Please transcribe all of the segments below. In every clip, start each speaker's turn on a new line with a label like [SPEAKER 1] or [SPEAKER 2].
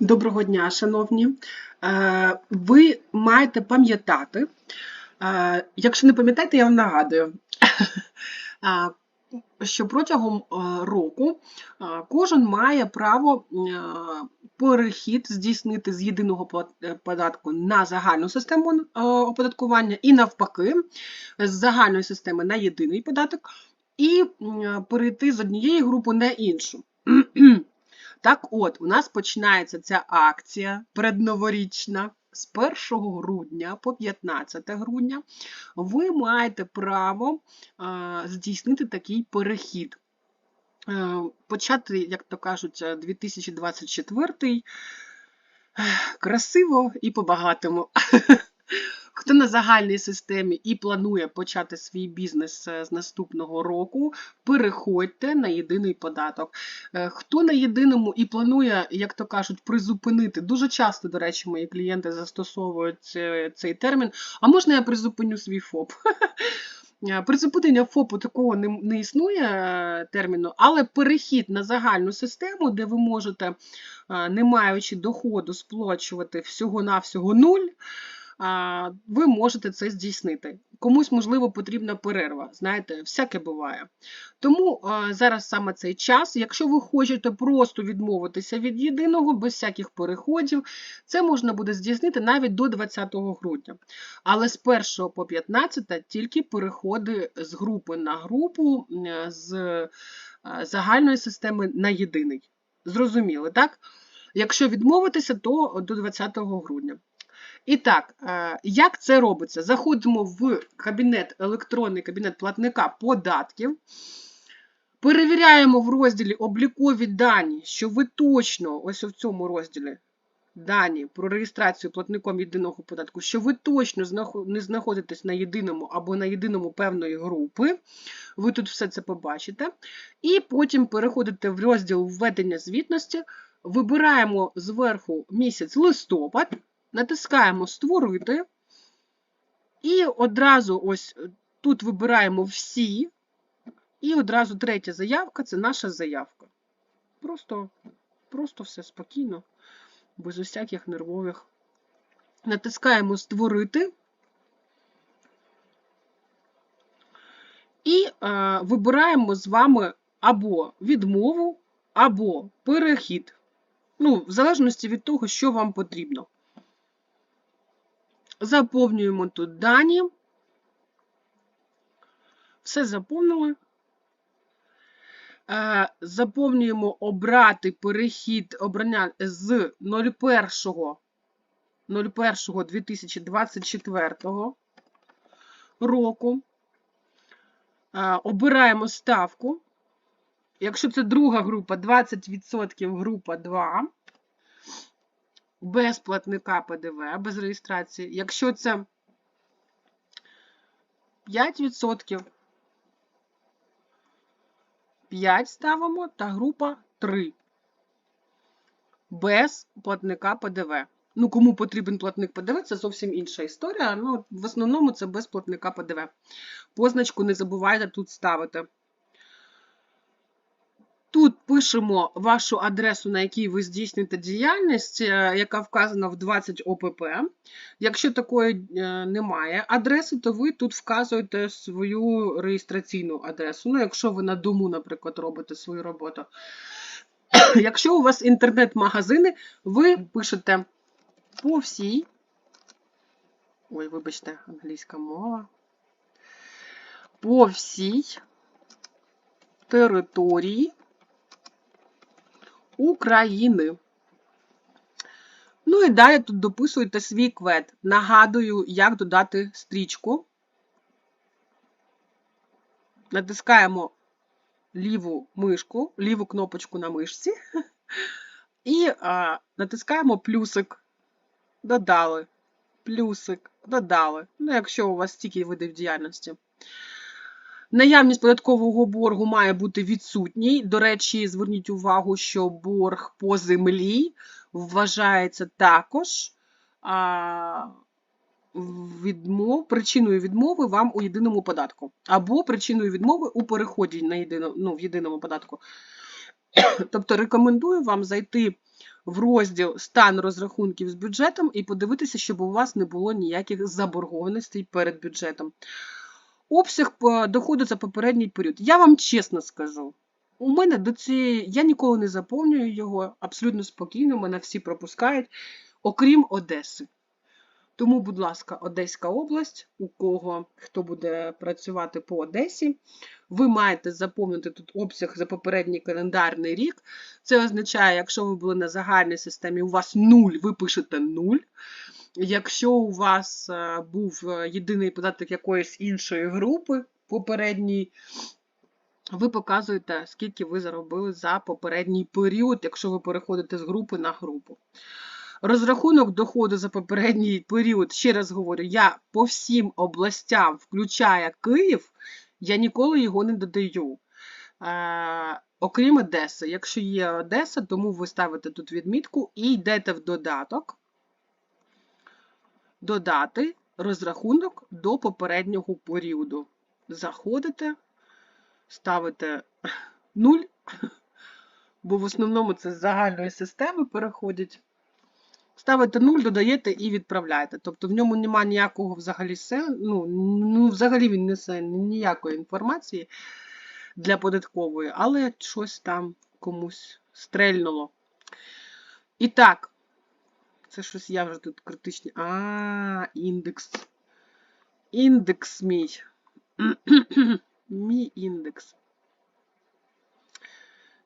[SPEAKER 1] Доброго дня, шановні. Е, Ви маєте пам'ятати, е, якщо не пам'ятаєте, я вам нагадую, е, що протягом року кожен має право перехід здійснити з єдиного податку на загальну систему оподаткування і навпаки, з загальної системи на єдиний податок, і перейти з однієї групи на іншу. Так от, у нас починається ця акція предноворічна з 1 грудня по 15 грудня. Ви маєте право здійснити такий перехід. Е, Почати, як то кажуть, е, 2024 е, красиво і по-багатому. Хто на загальній системі і планує почати свій бізнес е, з наступного року, переходьте на єдиний податок. Е, Хто на єдиному і планує, як то кажуть, призупинити. Дуже часто, до речі, мої клієнти застосовують е, цей термін. А можна я призупиню свій ФОП? Призупинення ФОПу такого не, не існує терміну, але перехід на загальну систему, де ви можете, не маючи доходу, сплачувати всього-навсього нуль, ви можете це здійснити. Комусь, можливо, потрібна перерва. Знаєте, всяке буває. Тому зараз саме цей час. Якщо ви хочете просто відмовитися від єдиного, без всяких переходів, це можна буде здійснити навіть до 20 грудня. Але з 1 по 15 тільки переходи з групи на групу, з загальної системи на єдиний. Зрозуміли, так? Якщо відмовитися, то до 20 грудня. І так, як це робиться? Заходимо в кабінет, електронний кабінет платника податків. Перевіряємо в розділі облікові дані, що ви точно, ось в цьому розділі дані про реєстрацію платником єдиного податку, що ви точно не знаходитесь на єдиному або на єдиному певної групи. Ви тут все це побачите. І потім переходите в розділ введення звітності, вибираємо зверху місяць листопад, натискаємо Створити. І одразу ось е, тут вибираємо всі. І одразу третя заявка це наша заявка. Просто, просто все спокійно, без усяких нервових. Натискаємо Створити. І е, вибираємо з вами або відмову, або перехід. Ну, в залежності від того, що вам потрібно. Заповнюємо тут дані. Все заповнили. Е, Заповнюємо обрати перехід обрання з 01 01.2024 року. Е, Обираємо ставку. Якщо це друга група, 20% група 2 без платника ПДВ, без реєстрації. Якщо це 5%, 5 ставимо та група 3 без платника ПДВ. Ну, кому потрібен платник ПДВ, це зовсім інша історія. Ну, в основному це без платника ПДВ. Позначку не забувайте тут ставити. Тут пишемо вашу адресу, на якій ви здійснюєте діяльність, е, яка вказана в 20 ОПП. Якщо такої е, немає адреси, то ви тут вказуєте свою реєстраційну адресу. Ну, якщо ви на дому, наприклад, робите свою роботу. Якщо у вас інтернет-магазини, ви пишете по всій. Ой, вибачте, англійська мова. По всій території України. Ну і далі тут дописуєте свій квет. Нагадую, як додати стрічку. Натискаємо ліву мишку, ліву кнопочку на мишці. І а, натискаємо плюсик. Додали. Плюсик, додали. Ну, якщо у вас стільки видів діяльності. Наявність податкового боргу має бути відсутній. До речі, зверніть увагу, що борг по землі вважається також відмов, причиною відмови вам у єдиному податку. Або причиною відмови у переході на єдино, ну, в єдиному податку. Тобто рекомендую вам зайти в розділ стан розрахунків з бюджетом і подивитися, щоб у вас не було ніяких заборгованостей перед бюджетом. Обсяг доходу за попередній період. Я вам чесно скажу. У мене до цієї, я ніколи не заповнюю його, абсолютно спокійно, мене всі пропускають, окрім Одеси. Тому, будь ласка, Одеська область, у кого хто буде працювати по Одесі, ви маєте заповнити тут обсяг за попередній календарний рік. Це означає, якщо ви були на загальній системі, у вас 0, ви пишете 0. Якщо у вас е, був е, єдиний податок якоїсь іншої групи попередній, ви показуєте, скільки ви заробили за попередній період, якщо ви переходите з групи на групу. Розрахунок доходу за попередній період, ще раз говорю, я по всім областям, включая Київ, я ніколи його не додаю. Е, окрім Одеси. Якщо є Одеса, тому ви ставите тут відмітку і йдете в додаток. Додати розрахунок до попереднього періоду. Заходите, ставите 0, бо в основному це з загальної системи переходять. Ставите 0, додаєте і відправляєте. Тобто в ньому немає ніякого взагалі сен, ну, ну, взагалі він несе ніякої інформації для податкової, але щось там комусь стрельнуло. І так, це щось я вже тут критичні. А, індекс. Індекс мій. Мій індекс.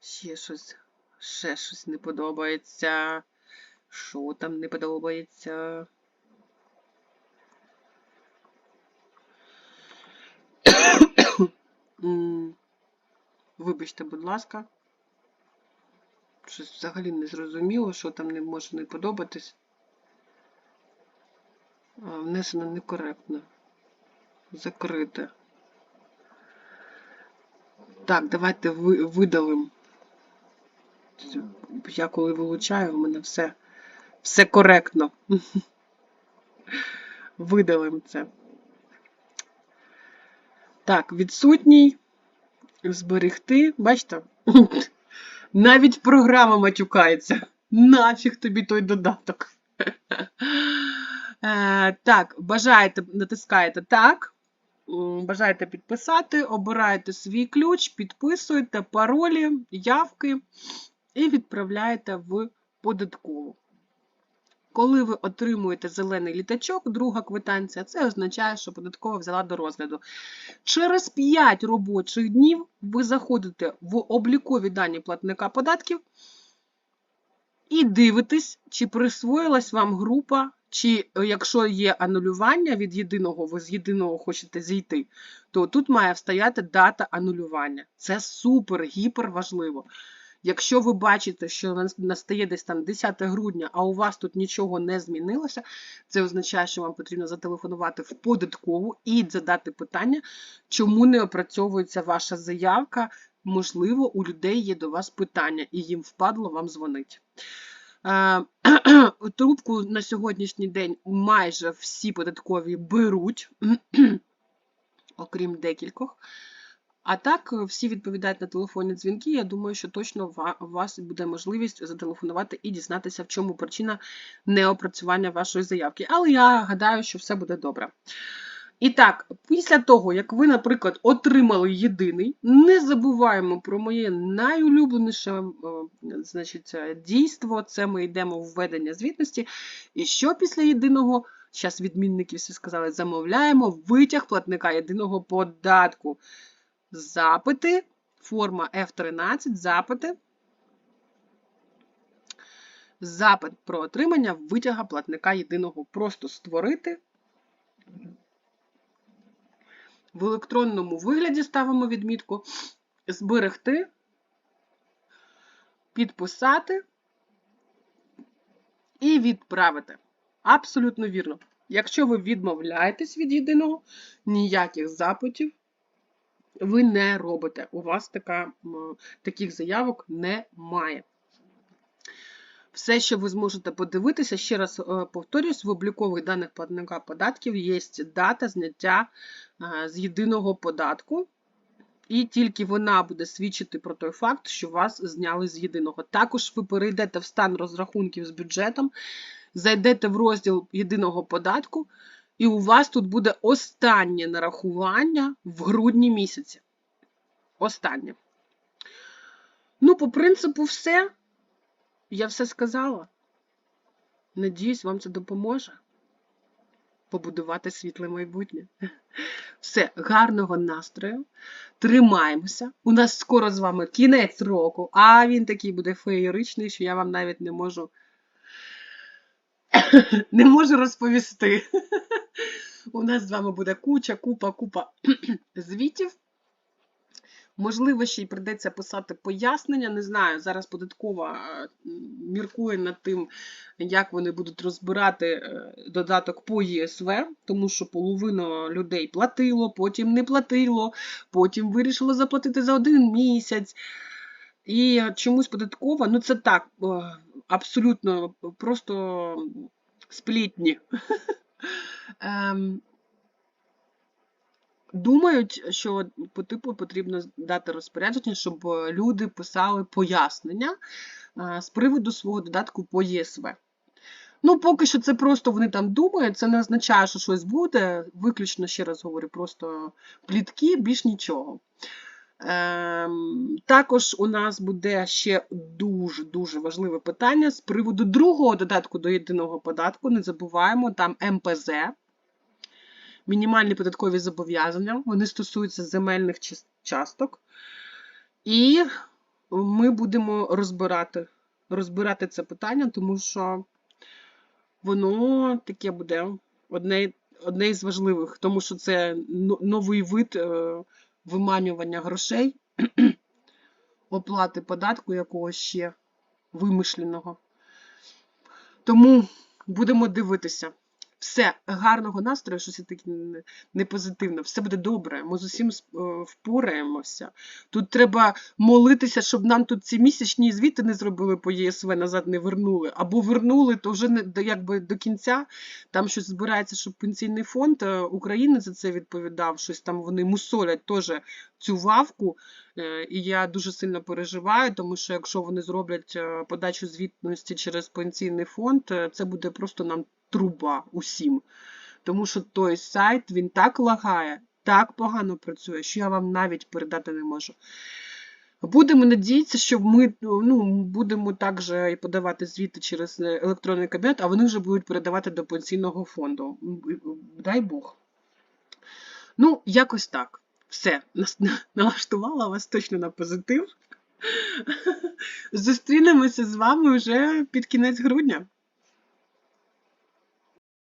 [SPEAKER 1] Ще щось. Ще щось не подобається. Що там не подобається? Вибачте, будь ласка. Щось взагалі не зрозуміло, що там не може не подобатись. Внесено некоректно. Закрите. Так, давайте ви, видалимо. Я коли вилучаю, у мене все, все коректно. Видалимо це. Так, відсутній. Зберегти. Бачите? Навіть програма матюкається. Нафіг тобі той додаток. Е, Так, бажаєте, натискаєте так. Бажаєте підписати, обираєте свій ключ, підписуєте паролі, явки і відправляєте в податкову. Коли ви отримуєте зелений літачок, друга квитанція, це означає, що податкова взяла до розгляду. Через 5 робочих днів ви заходите в облікові дані платника податків і дивитесь, чи присвоїлась вам група, чи е, якщо є анулювання від єдиного, ви з єдиного хочете зійти, то тут має стояти дата анулювання. Це супер, гіпер важливо. Якщо ви бачите, що настає десь там 10 грудня, а у вас тут нічого не змінилося, це означає, що вам потрібно зателефонувати в податкову і задати питання, чому не опрацьовується ваша заявка. Можливо, у людей є до вас питання, і їм впадло вам дзвонить. Е, Трубку на сьогоднішній день майже всі податкові беруть, окрім декількох. А так, е, всі відповідають на телефонні дзвінки. Я думаю, що точно у вас буде можливість зателефонувати і дізнатися, в чому причина неопрацювання вашої заявки. Але я гадаю, що все буде добре. І так, після того, як ви, наприклад, отримали єдиний, не забуваємо про моє найулюбленіше е, значить, е, дійство. Це ми йдемо в введення звітності. І що після єдиного, зараз відмінники всі сказали, замовляємо витяг платника єдиного податку. Запити, форма F13, запити. Запит про отримання витяга платника єдиного. Просто створити. В електронному вигляді ставимо відмітку, зберегти, підписати і відправити. Абсолютно вірно. Якщо ви відмовляєтесь від єдиного, ніяких запитів ви не робите. У вас така, таких заявок немає. Все, що ви зможете подивитися, ще раз е, повторюсь, в облікових даних платника податків є дата зняття е, з єдиного податку. І тільки вона буде свідчити про той факт, що вас зняли з єдиного. Також ви перейдете в стан розрахунків з бюджетом, зайдете в розділ єдиного податку, і у вас тут буде останнє нарахування в грудні місяці. Останнє. Ну, по принципу, все. Я все сказала. Надіюсь, вам це допоможе побудувати світле майбутнє. Все, гарного настрою. Тримаємося. У нас скоро з вами кінець року, а він такий буде феєричний, що я вам навіть не можу не можу розповісти. У нас з вами буде куча, купа, купа звітів. Можливо, ще й прийдеться писати пояснення. Не знаю, зараз податкова е, міркує над тим, як вони будуть розбирати е, додаток по ЄСВ, тому що половина людей платило, потім не платило, потім вирішило заплатити за один місяць. І чомусь податкова, ну це так, е, абсолютно просто сплітні. Ем, Думають, що по типу потрібно дати розпорядження, щоб люди писали пояснення е, з приводу свого додатку по ЄСВ. Ну, поки що це просто вони там думають, це не означає, що щось буде. Виключно, ще раз говорю, просто плітки, більш нічого. Ем, також у нас буде ще дуже-дуже важливе питання з приводу другого додатку до єдиного податку. Не забуваємо, там МПЗ мінімальні податкові зобов'язання, вони стосуються земельних часток. І ми будемо розбирати розбирати це питання, тому що воно таке буде одне одне із важливих, тому що це новий вид е, виманювання грошей, оплати податку якогось ще вимишленого. Тому будемо дивитися. Все, гарного настрою, щось таке не позитивне, все буде добре, ми з усім е, впораємося. Тут треба молитися, щоб нам тут ці місячні звіти не зробили по ЄСВ, назад не вернули. Або вернули, то вже не якби до кінця. Там щось збирається, щоб пенсійний фонд е, України за це відповідав. Щось там вони мусолять теж цю вавку. Е, і я дуже сильно переживаю, тому що якщо вони зроблять подачу звітності через пенсійний фонд, це буде просто нам труба усім. Тому що той сайт він так лагає, так погано працює, що я вам навіть передати не можу. Будемо надіятися, що ми ну, будемо також і подавати звіти через електронний кабінет, а вони вже будуть передавати до пенсійного фонду. Дай Бог. Ну, якось так. Все, налаштувала вас точно на позитив. Зустрінемося з вами вже під кінець грудня.